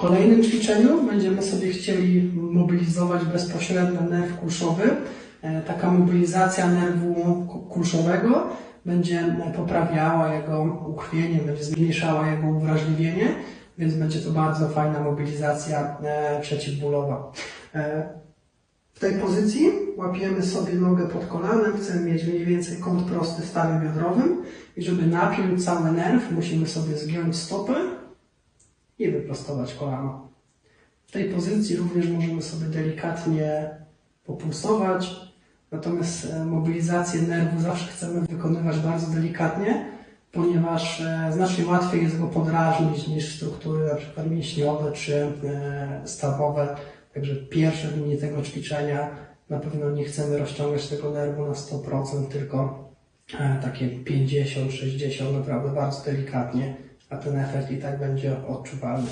kolejnym ćwiczeniu będziemy sobie chcieli mobilizować bezpośrednio nerw kulszowy. E, Taka mobilizacja nerwu ku- kulszowego będzie poprawiała jego ukrwienie, będzie zmniejszała jego uwrażliwienie, więc będzie to bardzo fajna mobilizacja e, przeciwbólowa. E, W tej pozycji łapiemy sobie nogę pod kolanem, chcemy mieć mniej więcej kąt prosty w stanie biodrowym i żeby napiąć cały nerw, musimy sobie zgiąć stopy i wyprostować kolano. W tej pozycji również możemy sobie delikatnie populsować, natomiast e, mobilizację nerwu zawsze chcemy wykonywać bardzo delikatnie, ponieważ e, znacznie łatwiej jest go podrażnić niż struktury przykład mięśniowe czy e, stawowe. Także pierwsze dni tego ćwiczenia na pewno nie chcemy rozciągać tego nerwu na 100%, tylko takie 50-60 naprawdę bardzo delikatnie, a ten efekt i tak będzie odczuwalny.